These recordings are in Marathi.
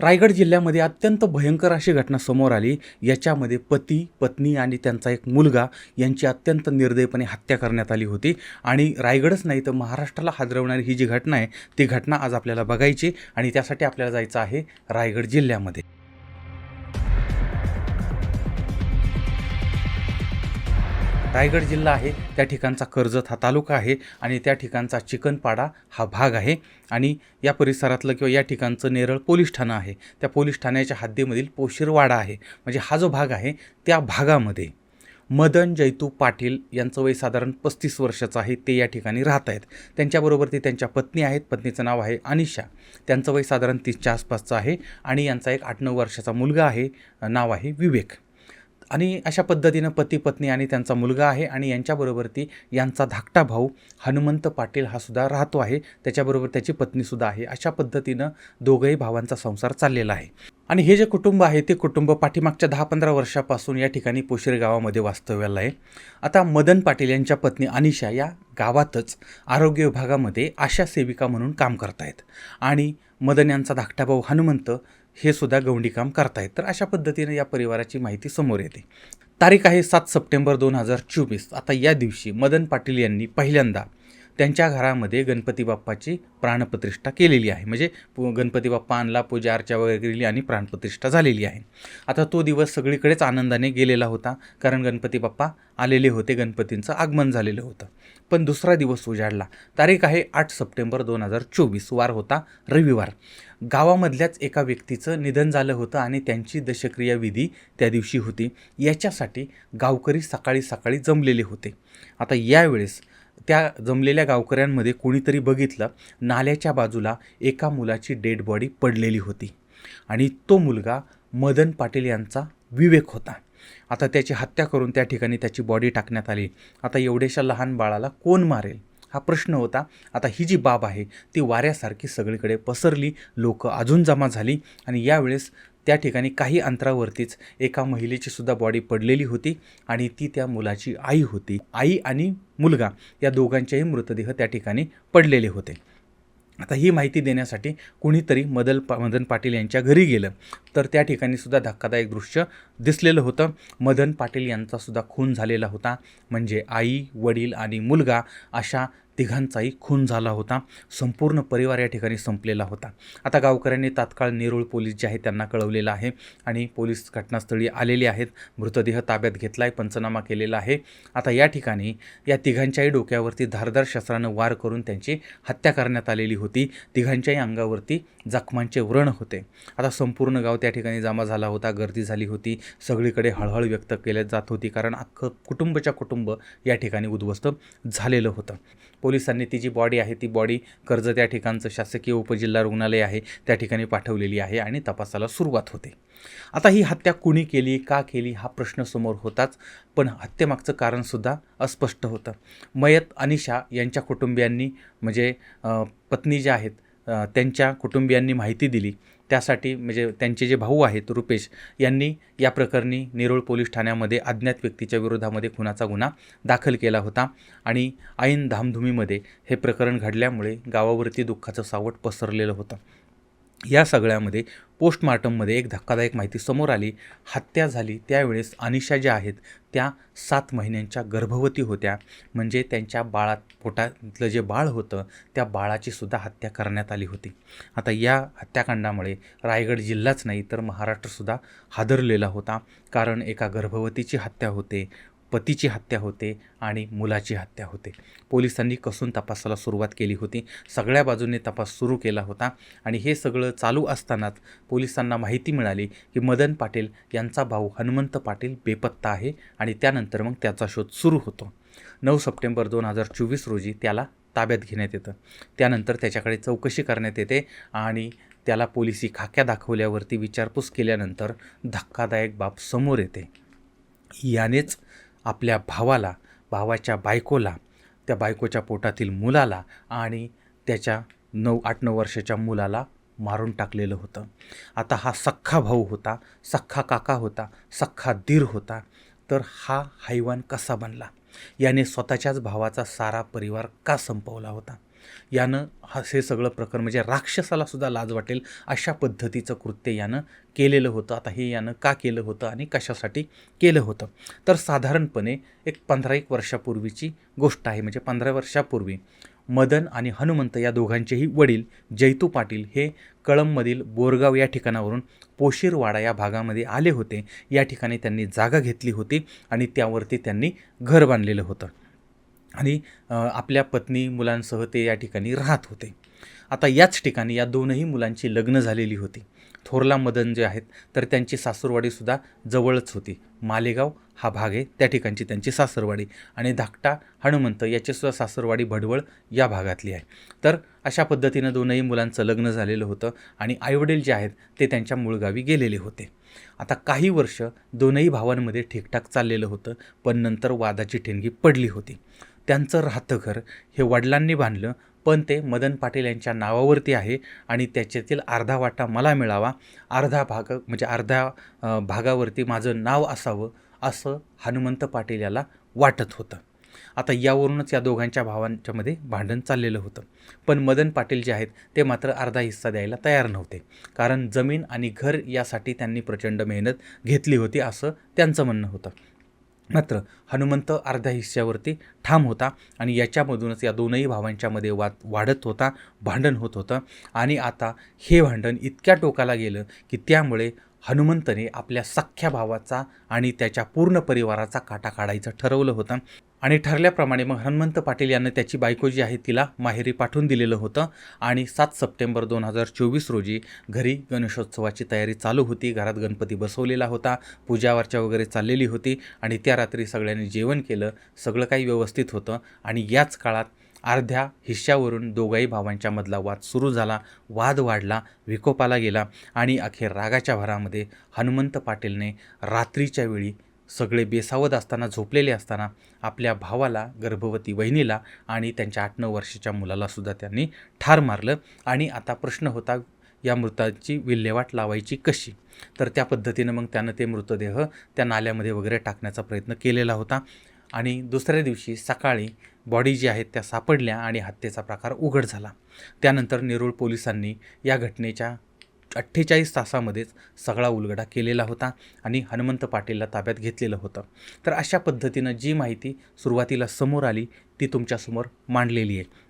रायगड जिल्ह्यामध्ये अत्यंत भयंकर अशी घटना समोर आली. याच्यामध्ये पती पत्नी आणि त्यांचा एक मुलगा यांची अत्यंत निर्दयपणे हत्या करण्यात आली होती. आणि रायगडच नाही तर महाराष्ट्राला हादरवणारी ही जी घटना आहे ती घटना आज आपल्याला बघायची आणि त्यासाठी आपल्याला जायचं आहे रायगड जिल्ह्यामध्ये. रायगड जिल्हा आहे. त्या ठिकाणचा कर्जत हा तालुका आहे आणि त्या ठिकाणचा चिकनपाडा हा भाग आहे. आणि या परिसरातलं किंवा या ठिकाणचं नेरळ पोलीस ठाणं आहे. त्या पोलीस ठाण्याच्या हद्दीमधील पोशिरवाडा आहे. म्हणजे हा जो भाग आहे त्या भागामध्ये मदन जैतू पाटील यांचं वय साधारण पस्तीस वर्षाचं आहे. ते या ठिकाणी राहत आहेत. त्यांच्याबरोबर ते त्यांच्या पत्नी आहेत. पत्नीचं नाव आहे अनिशा. त्यांचं वय साधारण तीसच्या आसपासचं आहे आणि यांचा एक आठ नऊ वर्षाचा मुलगा आहे. नाव आहे विवेक. आणि अशा पद्धतीनं पती पत्नी आणि त्यांचा मुलगा आहे आणि यांच्याबरोबर ती यांचा धाकटा भाऊ हनुमंत पाटील हा सुद्धा राहतो आहे. त्याच्याबरोबर त्याची पत्नीसुद्धा आहे. अशा पद्धतीनं दोघंही भावांचा संसार चाललेला आहे. आणि हे जे कुटुंब आहे ते कुटुंब पाठीमागच्या दहा पंधरा वर्षापासून या ठिकाणी पोशिर गावामध्ये वास्तव्याला आहे. आता मदन पाटील यांच्या पत्नी अनिशा या गावातच आरोग्य विभागामध्ये आशा सेविका म्हणून काम करतायत. आणि मदन यांचा धाकटा भाऊ हनुमंत हे सुद्धा गवंडी काम करतायत. तर अशा पद्धतीनं या परिवाराची माहिती समोर येते. तारीख आहे सात सप्टेंबर दोन हजार चोवीस. आता या दिवशी मदन पाटील यांनी पहिल्यांदा त्यांच्या घरामध्ये गणपती बाप्पाची प्राणप्रतिष्ठा केलेली आहे. म्हणजे गणपती बाप्पा आणला पूजा अर्चा वगैरे केलेली आणि प्राणप्रतिष्ठा झालेली आहे. आता तो दिवस सगळीकडेच आनंदाने गेलेला होता कारण गणपती बाप्पा आलेले होते गणपतींचं आगमन झालेलं होतं. पण दुसरा दिवस उजाडला. तारीख आहे आठ सप्टेंबर दोन हजार चोवीस. वार होता रविवार. गावामधल्याच एका व्यक्तीचं निधन झालं होतं आणि त्यांची दशक्रिया विधी त्या दिवशी होती. याच्यासाठी गावकरी सकाळी सकाळी जमलेले होते. आता यावेळेस त्या जमलेल्या गावकऱ्यांमध्ये कोणीतरी बघितलं नाल्याच्या बाजूला एका मुलाची डेड बॉडी पडलेली होती. आणि तो मुलगा मदन पाटील यांचा विवेक होता. आता त्याची हत्या करून त्या ठिकाणी त्याची बॉडी टाकण्यात आली. आता एवढ्याशा लहान बाळाला कोण मारेल? हा प्रश्न होता. आता ही जी बाब आहे ती वाऱ्यासारखी सगळीकडे पसरली. लोक अजून जमा झाली. आणि यावेळेस त्या ठिकाणी काही अंतरावरतीच एका महिलेची सुद्धा बॉडी पडलेली होती आणि ती त्या मुलाची आई होती. आई आणि मुलगा या दोघांचेही मृतदेह त्या ठिकाणी पडलेले होते. आता ही माहिती देण्यासाठी कुणीतरी मदल पा मदन पाटील यांच्या घरी गेलं. तर त्या ठिकाणी सुद्धा धक्कादायक दृश्य दिसलेलं होतं. मदन पाटील यांचासुद्धा खून झालेला होता. म्हणजे आई वडील आणि मुलगा अशा तिघांचाही खून झाला होता. संपूर्ण परिवार या ठिकाणी संपलेला होता. आता गावकऱ्यांनी तात्काळ नेरूळ पोलीस जे आहे त्यांना कळवलेलं आहे आणि पोलीस घटनास्थळी आलेले आहेत. मृतदेह ताब्यात घेतला आहे पंचनामा केलेला आहे. आता या ठिकाणी या तिघांच्याही डोक्यावरती धारदार शस्त्रानं वार करून त्यांची हत्या करण्यात आलेली होती. तिघांच्याही अंगावरती जखमांचे व्रण होते. आता संपूर्ण गाव त्या ठिकाणी जमा झाला होता गर्दी झाली होती. सगळीकडे हळहळ व्यक्त केल्या जात होती कारण अख्खं कुटुंबच्या कुटुंब या ठिकाणी उद्ध्वस्त झालेलं होतं. पोलिसांनी ती जी बॉडी आहे ती बॉडी कर्ज त्या ठिकाणचं शासकीय उपजिल्हा रुग्णालय आहे त्या ठिकाणी पाठवलेली आहे आणि तपासाला सुरुवात होते. आता ही हत्या कुणी केली का केली हा प्रश्न समोर होताच पण हत्येमागचं कारणसुद्धा अस्पष्ट होतं. मयत अनिशा यांच्या कुटुंबियांनी म्हणजे पत्नी ज्या आहेत त्यांच्या कुटुंबियांनी माहिती दिली त्यासाठी म्हणजे त्यांचे जे भाऊ आहेत रुपेश यांनी या प्रकरणी नेरूळ पोलीस ठाण्यामध्ये अज्ञात व्यक्तीच्या विरोधामध्ये खुनाचा गुन्हा दाखल केला होता आणि ऐन धामधुमीमध्ये हे प्रकरण घडल्यामुळे गावावरती दुःखाचं सावट पसरलेलं होतं. या सगळ्यामध्ये पोस्टमार्टममध्ये एक धक्कादायक माहिती समोर आली. हत्या झाली. त्यावेळेस अनिशा ज्या आहेत त्या सात महिन्यांच्या गर्भवती होत्या. म्हणजे त्यांच्या बाळात पोटातलं जे बाळ होतं त्या बाळाची सुद्धा हत्या करण्यात आली होती. आता या हत्याकांडामुळे रायगड जिल्हाच नाही तर महाराष्ट्रसुद्धा हादरलेला होता. कारण एका गर्भवतीची हत्या होते. पतीची हत्या होते आणि मुलाची हत्या होते. पोलिसांनी कसून तपासाला सुरुवात केली होती. सगळ्या बाजूने तपास सुरू केला होता आणि हे सगळं चालू असतानाच पोलिसांना माहिती मिळाली की मदन पाटील यांचा भाऊ हनुमंत पाटील बेपत्ता आहे आणि त्यानंतर मग त्याचा शोध सुरू होतो. नऊ सप्टेंबर दोन हजार चोवीस रोजी त्याला ताब्यात घेण्यात येतं. त्यानंतर त्याच्याकडे चौकशी करण्यात येते आणि त्याला पोलिसी खाक्या दाखवल्यावरती विचारपूस केल्यानंतर धक्कादायक बाब समोर येते. यानेच आपल्या भावाला भावाच्या बायकोला त्या बायकोच्या पोटातील मुलाला आणि त्याच्या नऊ आठ नऊ वर्षाच्या मुलाला मारून टाकलेलं होतं. आता हा सख्खा भाऊ होता सख्खा काका होता सख्खा दीर होता तर हा हैवान कसा बनला? याने स्वतःच्याच भावाचा सारा परिवार का संपवला होता? यानं हा हे सगळं प्रकरण म्हणजे राक्षसाला सुद्धा लाज वाटेल अशा पद्धतीचं कृत्य यानं केलेलं होतं. आता हे यानं का केलं होतं आणि कशासाठी केलं होतं? तर साधारणपणे एक पंधरा एक वर्षापूर्वीची गोष्ट आहे. म्हणजे पंधरा वर्षापूर्वी मदन आणि हनुमंत या दोघांचेही वडील जैतू पाटील हे कळंबमधील बोरगाव या ठिकाणावरून पोशीरवाडा या भागामध्ये आले होते. या ठिकाणी त्यांनी जागा घेतली होती आणि त्यावरती त्यांनी घर बांधलेलं होतं. आणि आपल्या पत्नी मुलांसह ते या ठिकाणी राहत होते. आता याच ठिकाणी या दोनही मुलांची लग्न झालेली होती. थोरला मदन जे आहेत तर त्यांची सासूरवाडीसुद्धा जवळच होती. मालेगाव हा भाग आहे त्या ठिकाणची त्यांची सासरवाडी. आणि धाकटा हनुमंत याचीसुद्धा सासरवाडी भडवळ या भागातली आहे. तर अशा पद्धतीनं दोनही मुलांचं लग्न झालेलं होतं आणि आईवडील जे आहेत ते त्यांच्या मूळ गावी गेलेले होते. आता काही वर्ष दोनही भावांमध्ये ठीकठाक चाललेलं होतं पण नंतर वादाची ठिणगी पडली होती. त्यांचं राहतं घर. हे वडिलांनी बांधलं पण ते मदन पाटील यांच्या नावावरती आहे आणि त्याच्यातील अर्धा वाटा मला मिळावा. अर्धा भाग म्हणजे अर्ध्या भागावरती माझं नाव असावं असं हनुमंत पाटील याला वाटत होतं. आता यावरूनच या दोघांच्या भावांच्यामध्ये भांडण चाललेलं होतं. पण मदन पाटील जे आहेत ते मात्र अर्धा हिस्सा द्यायला तयार नव्हते. कारण जमीन आणि घर यासाठी त्यांनी प्रचंड मेहनत घेतली होती असं त्यांचं म्हणणं होतं. मात्र हनुमंत अर्ध्या हिस्स्यावरती ठाम होता आणि याच्यामधूनच या दोनही भावांच्यामध्ये वाद वाढत होता भांडण होत होतं. आणि आता हे भांडण इतक्या टोकाला गेलं की त्यामुळे हनुमंतने आपल्या सख्ख्या भावाचा आणि त्याच्या पूर्ण परिवाराचा काटा काढायचं ठरवलं होतं. आणि ठरल्याप्रमाणे मग हनुमंत पाटील यांनी त्याची बायको जी आहे तिला माहेरी पाठवून दिलेलं होतं आणि सात सप्टेंबर दोन हजार चोवीस रोजी घरी गणेशोत्सवाची तयारी चालू होती. घरात गणपती बसवलेला होता. पूजावार्चा वगैरे चाललेली होती आणि त्या रात्री सगळ्यांनी जेवण केलं. सगळं काही व्यवस्थित होतं आणि याच काळात अर्ध्या हिश्श्यावरून दोघाही भावांच्या मधला वाद सुरू झाला. वाद वाढला विकोपाला गेला आणि अखेर रागाच्या भरामध्ये हनुमंत पाटीलने रात्रीच्या वेळी सगळे बेसावध असताना झोपलेले असताना आपल्या भावाला गर्भवती वहिनीला आणि त्यांच्या आठ नऊ वर्षाच्या मुलालासुद्धा त्यांनी ठार मारलं आणि आता प्रश्न होता या मृताची विल्हेवाट लावायची कशी? तर त्या पद्धतीनं मग त्यानं ते मृतदेह त्या नाल्यामध्ये वगैरे टाकण्याचा प्रयत्न केलेला होता आणि दुसऱ्या दिवशी सकाळी बॉडी जी आहेत त्या सापडल्या आणि हत्येचा प्रकार उघड झाला. त्यानंतर नेरूळ पोलिसांनी या घटनेच्या अठ्ठेचाळीस तासामध्येच सगळा उलगडा केलेला होता आणि हनुमंत पाटीलला ताब्यात घेतलेलं होतं. तर अशा पद्धतीनं जी माहिती सुरुवातीला समोर आली ती तुमच्यासमोर मांडलेली आहे.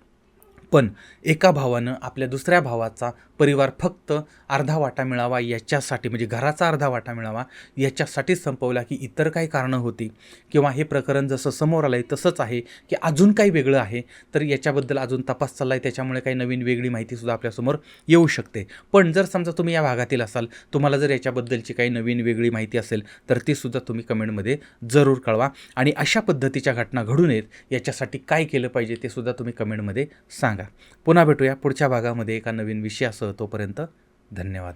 पण एका भावानं आपल्या दुसऱ्या भावाचा परिवार फक्त अर्धा वाटा मिळावा याच्यासाठी म्हणजे घराचा अर्धा वाटा मिळावा याच्यासाठीच संपवला की इतर काही कारणं होती. किंवा हे प्रकरण जसं समोर आलं आहे तसंच आहे की अजून काही वेगळं आहे तर याच्याबद्दल अजून तपास चालला आहे त्याच्यामुळे काही नवीन वेगळी माहितीसुद्धा आपल्यासमोर येऊ शकते. पण जर समजा तुम्ही या भागातील असाल तुम्हाला जर याच्याबद्दलची काही नवीन वेगळी माहिती असेल तर तीसुद्धा तुम्ही कमेंटमध्ये जरूर कळवा. आणि अशा पद्धतीच्या घटना घडू नयेत याच्यासाठी काय केलं पाहिजे ते सुद्धा तुम्ही कमेंटमध्ये सांगा. पुन्हा भेटूया पुढच्या भागामध्ये एका नवीन विषयासह तोपर्यंत धन्यवाद.